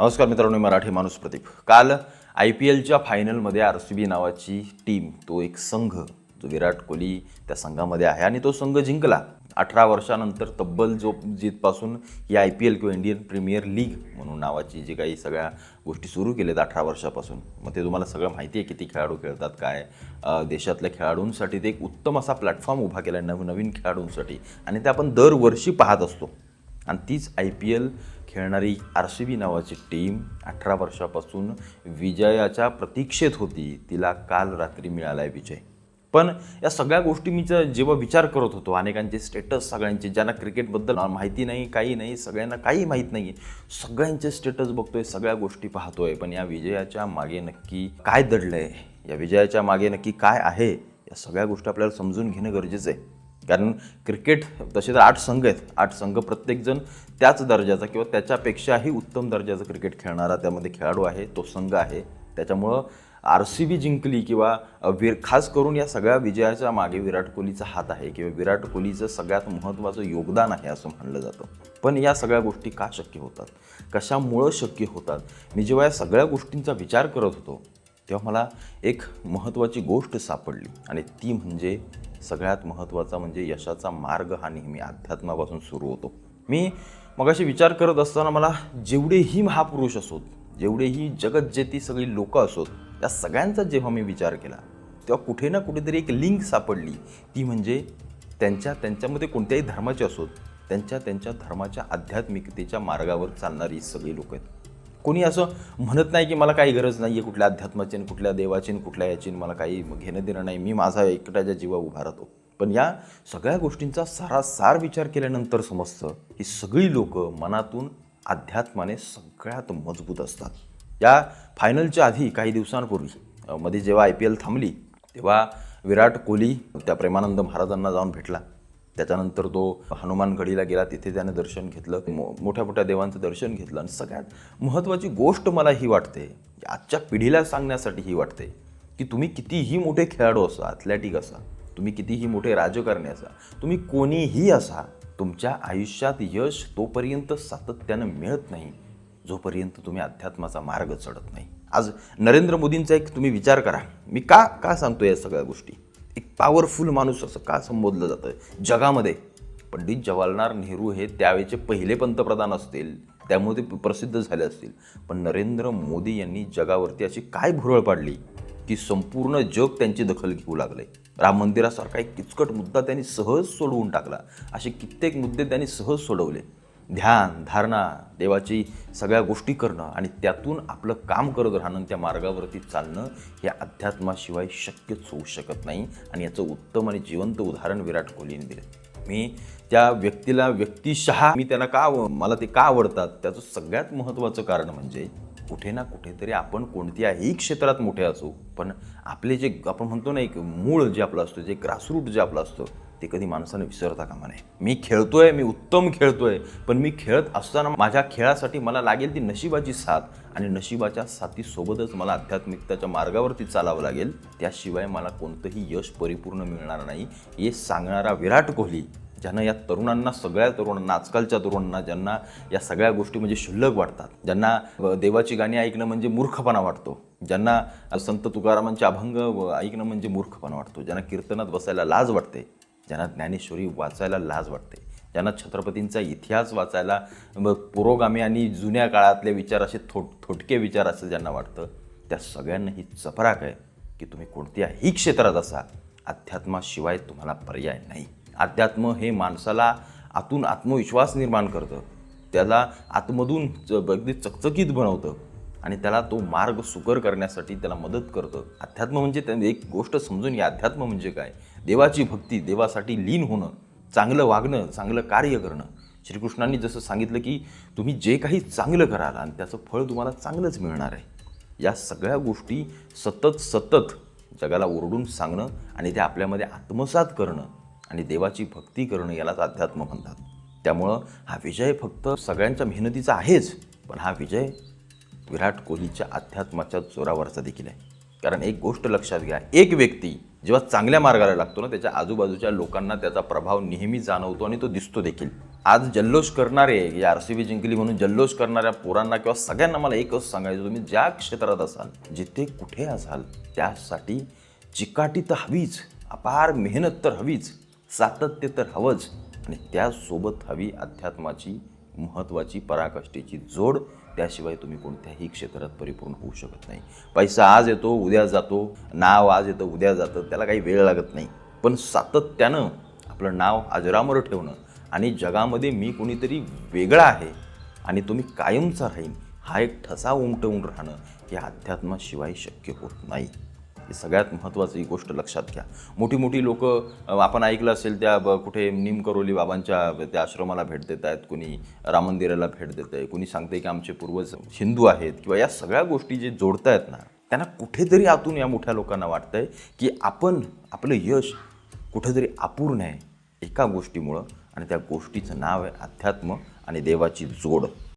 नमस्कार मित्रांनो मराठी माणूस प्रदीप. काल आय पी एलच्या फायनलमध्ये आर सी बी नावाची टीम तो एक संघ जो विराट कोहली त्या संघामध्ये आहे आणि तो संघ जिंकला. अठरा वर्षानंतर तब्बल जो जिथपासून ही आय पी एल किंवा इंडियन प्रीमियर लीग म्हणून नावाची जी काही सगळ्या गोष्टी सुरू केल्यात अठरा वर्षापासून. मग ते तुम्हाला सगळं माहिती आहे किती खेळाडू खेळतात काय? देशातल्या खेळाडूंसाठी ते एक उत्तम असा प्लॅटफॉर्म उभा केला आहे नवनवीन खेळाडूंसाठी. आणि ते आपण दरवर्षी पाहत असतो. आणि तीच आय पी एल खेळणारी आर सी बी नावाची टीम अठरा वर्षापासून विजयाच्या प्रतीक्षेत होती. तिला काल रात्री मिळाला आहे विजय. पण या सगळ्या गोष्टी मी जेव्हा विचार करत होतो अनेकांचे स्टेटस सगळ्यांचे ज्यांना क्रिकेटबद्दल माहिती नाही काही नाही सगळ्यांना काही माहीत नाही सगळ्यांचे स्टेटस बघतोय सगळ्या गोष्टी पाहतोय पण या विजयाच्या मागे नक्की काय दडलंय या विजयाच्या मागे नक्की काय आहे या सगळ्या गोष्टी आपल्याला समजून घेणं गरजेचं आहे. कारण क्रिकेट तसे तर आठ संघ आहेत. आठ संघ प्रत्येकजण त्याच दर्जाचा किंवा त्याच्यापेक्षाही उत्तम दर्जाचं क्रिकेट खेळणारा त्यामध्ये खेळाडू आहे तो संघ आहे. त्याच्यामुळं आर सी बी जिंकली किंवा वीर खास करून या सगळ्या विजयाच्या मागे विराट कोहलीचा हात आहे किंवा विराट कोहलीचं सगळ्यात महत्त्वाचं योगदान आहे असं म्हणलं जातं. पण या सगळ्या गोष्टी का शक्य होतात? कशामुळं शक्य होतात? मी जेव्हा या सगळ्या गोष्टींचा विचार करत होतो तेव्हा मला एक महत्त्वाची गोष्ट सापडली. आणि ती म्हणजे सगळ्यात महत्त्वाचा म्हणजे यशाचा मार्ग हा नेहमी अध्यात्मापासून सुरू होतो. मी मगाशी विचार करत असताना मला जेवढेही महापुरुष असोत जेवढेही जगत सगळी लोकं असोत या सगळ्यांचा जेव्हा मी विचार केला तेव्हा कुठे ना कुठेतरी एक लिंक सापडली. ती म्हणजे त्यांच्या त्यांच्यामध्ये कोणत्याही धर्माचे असोत त्यांच्या त्यांच्या धर्माच्या आध्यात्मिकतेच्या मार्गावर चालणारी सगळी लोक आहेत. कोणी असं म्हणत नाही की मला काही गरज नाही आहे कुठल्या अध्यात्माची आणि कुठल्या देवाची आणि कुठल्या याची मला काही घेणं देणं नाही. मी माझा एकट्याच्या जीवा उभा राहतो. पण या सगळ्या गोष्टींचा सारासार विचार केल्यानंतर समजतं की सगळी लोकं मनातून अध्यात्माने सगळ्यात मजबूत असतात. या फायनलच्या आधी काही दिवसांपूर्वी मध्ये जेव्हा आय पी एल थांबली तेव्हा विराट कोहली त्या प्रेमानंद महाराजांना जाऊन भेटला. त्याच्यानंतर तो हनुमानगडीला गेला तिथे त्याने दर्शन घेतलं मो मोठ्या मोठ्या देवांचं दर्शन घेतलं आणि सगळ्यात महत्त्वाची गोष्ट मला ही वाटते आजच्या पिढीला सांगण्यासाठी ही वाटते की तुम्ही कितीही मोठे खेळाडू असा ॲथलेटिक असा तुम्ही कितीही मोठे राजकारणी असा तुम्ही कोणीही असा तुमच्या आयुष्यात यश तोपर्यंत सातत्यानं मिळत नाही जोपर्यंत तुम्ही अध्यात्माचा मार्ग चढत नाही. आज नरेंद्र मोदींचा एक तुम्ही विचार करा मी का का सांगतो या सगळ्या गोष्टी? एक पॉवरफुल माणूस असं का संबोधलं जातं जगामध्ये. पंडित जवाहरलाल नेहरू हे त्यावेळेचे पहिले पंतप्रधान असतील त्यामुळे ते प्रसिद्ध झाले असतील. पण नरेंद्र मोदी यांनी जगावरती अशी काय भुरळ पाडली की संपूर्ण जग त्यांची दखल घेऊ लागले राम मंदिरासारखा एक किचकट मुद्दा त्यांनी सहज सोडवून टाकला. असे कित्येक मुद्दे त्यांनी सहज सोडवले. ध्यान धारणा देवाची सगळ्या गोष्टी करणं आणि त्यातून आपलं काम करत राहणं आणि त्या मार्गावरती चालणं हे अध्यात्माशिवाय शक्यच होऊ शकत नाही आणि याचं उत्तम आणि जिवंत उदाहरण विराट कोहलीने दिलं. मी त्या व्यक्तीला व्यक्तिशः मी त्यांना का आव- मला ते का आवडतात त्याचं सगळ्यात महत्त्वाचं कारण म्हणजे कुठे ना कुठेतरी आपण कोणत्याही क्षेत्रात मोठे असू पण आपले जे आपण म्हणतो ना एक मूळ जे आपलं असतं जे ग्रासरूट जे आपलं असतं ते कधी माणसानं विसरता कामा नये. मी खेळतोय मी उत्तम खेळतोय पण मी खेळत असताना माझ्या खेळासाठी मला लागेल ती नशिबाची साथ आणि नशिबाच्या साथीसोबतच मला आध्यात्मिकताच्या मार्गावरती चालावं लागेल. त्याशिवाय मला कोणतंही यश परिपूर्ण मिळणार नाही. हे सांगणारा विराट कोहली ज्यांना या तरुणांना सगळ्या तरुणांना आजकालच्या तरुणांना ज्यांना या सगळ्या गोष्टी म्हणजे क्षुल्लक वाटतात ज्यांना देवाची गाणी ऐकणं म्हणजे मूर्खपणा वाटतो ज्यांना संत तुकारामांचे अभंग व ऐकणं म्हणजे मूर्खपणा वाटतो ज्यांना कीर्तनात बसायला लाज वाटते ज्यांना ज्ञानेश्वरी वाचायला लाज वाटते ज्यांना छत्रपतींचा इतिहास वाचायला पुरोगामी आणि जुन्या काळातले विचार असे थोट थोटके विचार असं ज्यांना वाटतं त्या सगळ्यांना ही चपराक आहे की तुम्ही कोणत्याही क्षेत्रात असा. अध्यात्माशिवाय तुम्हाला पर्याय नाही. अध्यात्म हे माणसाला आतून आत्मविश्वास निर्माण करतं. त्याला आतमधून च- अगदी चकचकीत बनवतं. आणि त्याला तो मार्ग सुकर करण्यासाठी त्याला मदत करतं. अध्यात्म म्हणजे त्या एक गोष्ट समजून घ्या. अध्यात्म म्हणजे काय? देवाची भक्ती देवासाठी लीन होणं चांगलं वागणं चांगलं कार्य करणं. श्रीकृष्णांनी जसं सांगितलं की तुम्ही जे काही चांगलं कराल आणि त्याचं फळ तुम्हाला चांगलंच मिळणार आहे. या सगळ्या गोष्टी सतत सतत जगाला ओरडून सांगणं आणि ते आपल्यामध्ये आत्मसात करणं आणि देवाची भक्ती करणं यालाच अध्यात्म म्हणतात. त्यामुळं हा विजय फक्त सगळ्यांच्या मेहनतीचा आहेच पण हा विजय विराट कोहलीच्या अध्यात्माच्या जोरावरचा देखील आहे. कारण एक गोष्ट लक्षात घ्या एक व्यक्ती जेव्हा चांगल्या मार्गाला लागतो ना त्याच्या आजूबाजूच्या लोकांना त्याचा प्रभाव नेहमी जाणवतो आणि तो दिसतो देखील. आज जल्लोष करणारे या आर सी बी जिंकली म्हणून जल्लोष करणाऱ्या पोरांना किंवा सगळ्यांना मला एकच सांगायचं तुम्ही ज्या क्षेत्रात असाल जिथे कुठे असाल त्यासाठी चिकाटी तर हवीच अपार मेहनत तर हवीच सातत्य तर हवंच आणि त्यासोबत हवी अध्यात्माची महत्त्वाची पराकाष्ठेची जोड त्याशिवाय तुम्ही कोणत्याही क्षेत्रात परिपूर्ण होऊ शकत नाही. पैसा आज येतो उद्या जातो नाव आज येतं उद्या जातं त्याला काही वेळ लागत नाही. पण सातत्यानं आपलं नाव अजरामर ठेवणं आणि जगामध्ये मी कोणीतरी वेगळा आहे आणि तुम्ही कायमचा राहीन हा एक ठसा उमटवून राहणं हे अध्यात्माशिवाय शक्य होत नाही. ही सगळ्यात महत्त्वाची गोष्ट लक्षात घ्या. मोठी मोठी लोक आपण ऐकलं असेल त्या ब- कुठे निमकरोली बाबांच्या त्या आश्रमाला भेट देत आहेत कुणी राम मंदिराला भेट देत आहे कुणी सांगते की आमचे पूर्वज हिंदू आहेत किंवा या सगळ्या गोष्टी जे जोडतायत ना त्यांना कुठेतरी आतून या मोठ्या लोकांना वाटतंय की आपण आपलं यश कुठेतरी अपूर्ण आहे एका गोष्टीमुळं आणि त्या गोष्टीचं नाव आहे अध्यात्म आणि देवाची जोड.